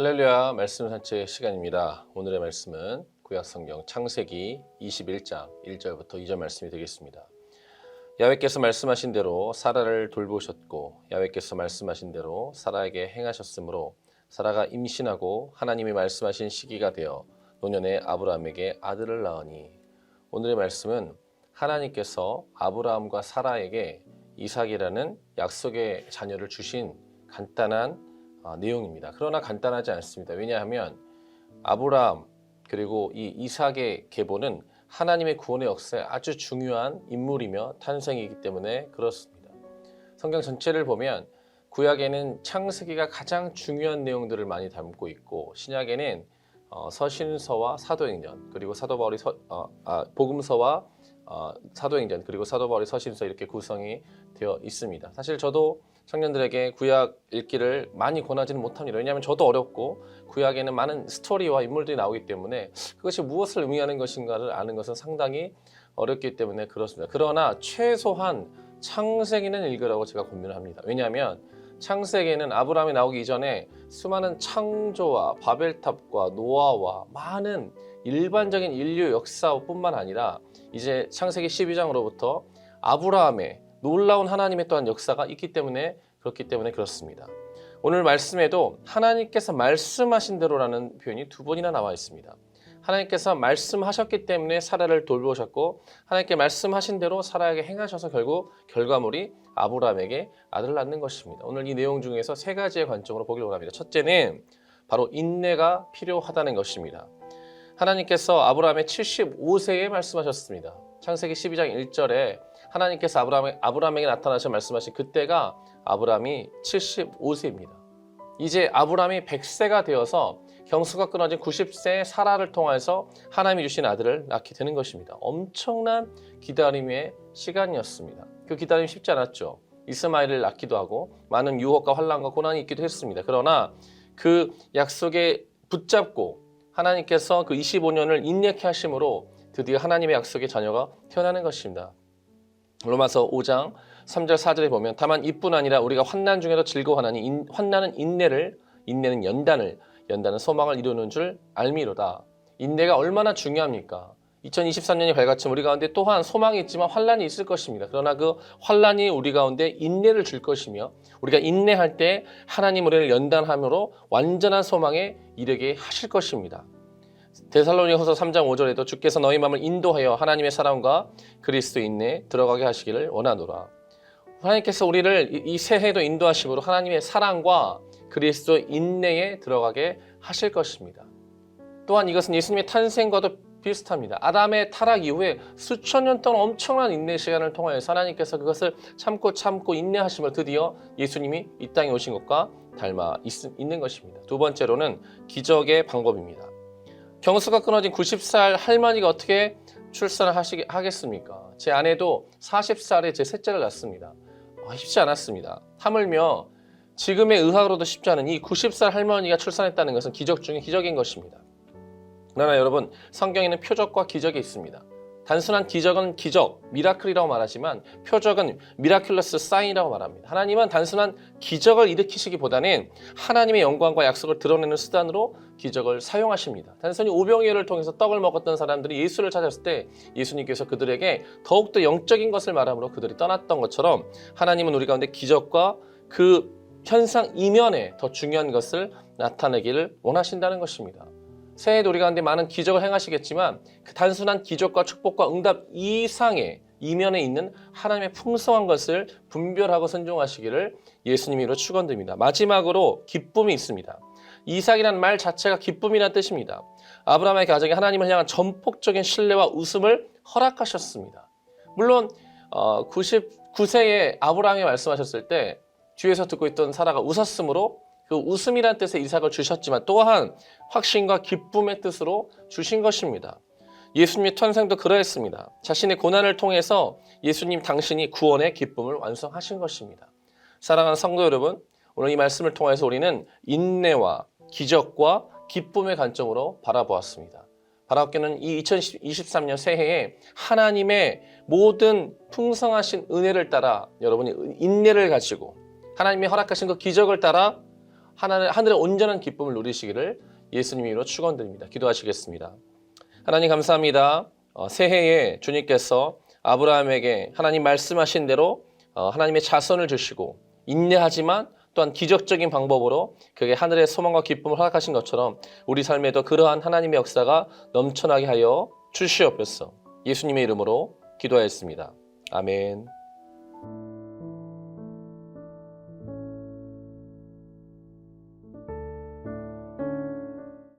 할렐루야 말씀 산책 시간입니다. 오늘의 말씀은 구약성경 창세기 21장 1절부터 2절 말씀이 되겠습니다. 야외께서 말씀하신 대로 사라를 돌보셨고 야외께서 말씀하신 대로 사라에게 행하셨으므로 사라가 임신하고 하나님이 말씀하신 시기가 되어 노년에 아브라함에게 아들을 낳으니 오늘의 말씀은 하나님께서 아브라함과 사라에게 이삭이라는 약속의 자녀를 주신 간단한 아, 내용입니다. 그러나 간단하지 않습니다. 왜냐하면 아브라함 그리고 이 이삭의 계보는 하나님의 구원의 역사에 아주 중요한 인물이며 탄생이기 때문에 그렇습니다. 성경 전체를 보면 구약에는 창세기가 가장 중요한 내용들을 많이 담고 있고 신약에는 어, 서신서와 사도행전 그리고 사도 바울이 서, 어, 아, 복음서와 어, 사도행전 그리고 사도 바울의 서신서 이렇게 구성이 되어 있습니다. 사실 저도 청년들에게 구약 읽기를 많이 권하지는 못합니다. 왜냐하면 저도 어렵고 구약에는 많은 스토리와 인물들이 나오기 때문에 그것이 무엇을 의미하는 것인가를 아는 것은 상당히 어렵기 때문에 그렇습니다. 그러나 최소한 창세기는 읽으라고 제가 권유를 합니다. 왜냐하면 창세기에는 아브라함이 나오기 이전에 수많은 창조와 바벨탑과 노아와 많은 일반적인 인류 역사뿐만 아니라 이제 창세기 12장으로부터 아브라함의 놀라운 하나님의 또한 역사가 있기 때문에 그렇기 때문에 그렇습니다. 오늘 말씀에도 하나님께서 말씀하신 대로라는 표현이 두 번이나 나와 있습니다. 하나님께서 말씀하셨기 때문에 사라를 돌보셨고 하나님께 말씀하신 대로 사라에게 행하셔서 결국 결과물이 아브라함에게 아들을 낳는 것입니다. 오늘 이 내용 중에서 세 가지의 관점으로 보기를 원합니다. 첫째는 바로 인내가 필요하다는 것입니다. 하나님께서 아브라함의 75세에 말씀하셨습니다. 창세기 12장 1절에 하나님께서 아브라함에, 아브라함에게 나타나셔 말씀하신 그때가 아브라함이 75세입니다. 이제 아브라함이 100세가 되어서 경수가 끊어진 90세의 사라를 통해서 하나님이 주신 아들을 낳게 되는 것입니다. 엄청난 기다림의 시간이었습니다. 그 기다림이 쉽지 않았죠. 이스마엘을 낳기도 하고 많은 유혹과 환란과 고난이 있기도 했습니다. 그러나 그 약속에 붙잡고 하나님께서 그 25년을 인내케 하심으로 드디어 하나님의 약속의 자녀가 태어나는 것입니다. 로마서 5장 3절 4절에 보면 다만 이뿐 아니라 우리가 환난 중에도 즐거워하나니 인, 환난은 인내를 인내는 연단을 연단은 소망을 이루는 줄 알미로다. 인내가 얼마나 중요합니까? 2023년이 밝았지만 우리 가운데 또한 소망이 있지만 환란이 있을 것입니다. 그러나 그 환란이 우리 가운데 인내를 줄 것이며 우리가 인내할 때 하나님 우리를 연단함으로 완전한 소망에 이르게 하실 것입니다. 데살로니가서 3장 5절에도 주께서 너희 마음을 인도하여 하나님의 사랑과 그리스도 인내에 들어가게 하시기를 원하노라. 하나님께서 우리를 이 새해도 인도하심으로 하나님의 사랑과 그리스도 인내에 들어가게 하실 것입니다. 또한 이것은 예수님의 탄생과도 비슷합니다. 아담의 타락 이후에 수천 년 동안 엄청난 인내 시간을 통하여서 하나님께서 그것을 참고 참고 인내하심을 드디어 예수님이 이 땅에 오신 것과 닮아 있, 있는 것입니다. 두 번째로는 기적의 방법입니다. 경수가 끊어진 90살 할머니가 어떻게 출산을 하시, 하겠습니까? 제 아내도 40살에 제 셋째를 낳습니다. 아, 쉽지 않았습니다. 하물며 지금의 의학으로도 쉽지 않은 이 90살 할머니가 출산했다는 것은 기적 중에 기적인 것입니다. 그러나 여러분 성경에는 표적과 기적이 있습니다. 단순한 기적은 기적, 미라클이라고 말하지만 표적은 미라클러스 사인이라고 말합니다. 하나님은 단순한 기적을 일으키시기보다는 하나님의 영광과 약속을 드러내는 수단으로 기적을 사용하십니다. 단순히 오병이어를 통해서 떡을 먹었던 사람들이 예수를 찾았을 때 예수님께서 그들에게 더욱더 영적인 것을 말함으로 그들이 떠났던 것처럼 하나님은 우리 가운데 기적과 그 현상 이면에 더 중요한 것을 나타내기를 원하신다는 것입니다. 새해도 우리 가운데 많은 기적을 행하시겠지만 그 단순한 기적과 축복과 응답 이상의 이면에 있는 하나님의 풍성한 것을 분별하고 선종하시기를 예수님으로 축원드립니다. 마지막으로 기쁨이 있습니다. 이삭이라는 말 자체가 기쁨이라는 뜻입니다. 아브라함의 가정에 하나님을 향한 전폭적인 신뢰와 웃음을 허락하셨습니다. 물론 어, 99세에 아브라함이 말씀하셨을 때 뒤에서 듣고 있던 사라가 웃었으므로 그 웃음이란 뜻의 이삭을 주셨지만 또한 확신과 기쁨의 뜻으로 주신 것입니다. 예수님의 탄생도 그러했습니다. 자신의 고난을 통해서 예수님 당신이 구원의 기쁨을 완성하신 것입니다. 사랑하는 성도 여러분, 오늘 이 말씀을 통해서 우리는 인내와 기적과 기쁨의 관점으로 바라보았습니다. 바라보기는 이 2023년 새해에 하나님의 모든 풍성하신 은혜를 따라 여러분이 인내를 가지고 하나님이 허락하신 그 기적을 따라 하늘, 하늘의 온전한 기쁨을 누리시기를 예수님 이름으로 축원드립니다. 기도하시겠습니다. 하나님 감사합니다. 어, 새해에 주님께서 아브라함에게 하나님 말씀하신 대로 어, 하나님의 자손을 주시고 인내하지만 또한 기적적인 방법으로 그게 하늘의 소망과 기쁨을 허락하신 것처럼 우리 삶에도 그러한 하나님의 역사가 넘쳐나게 하여 주시옵소서. 예수님의 이름으로 기도하였습니다. 아멘.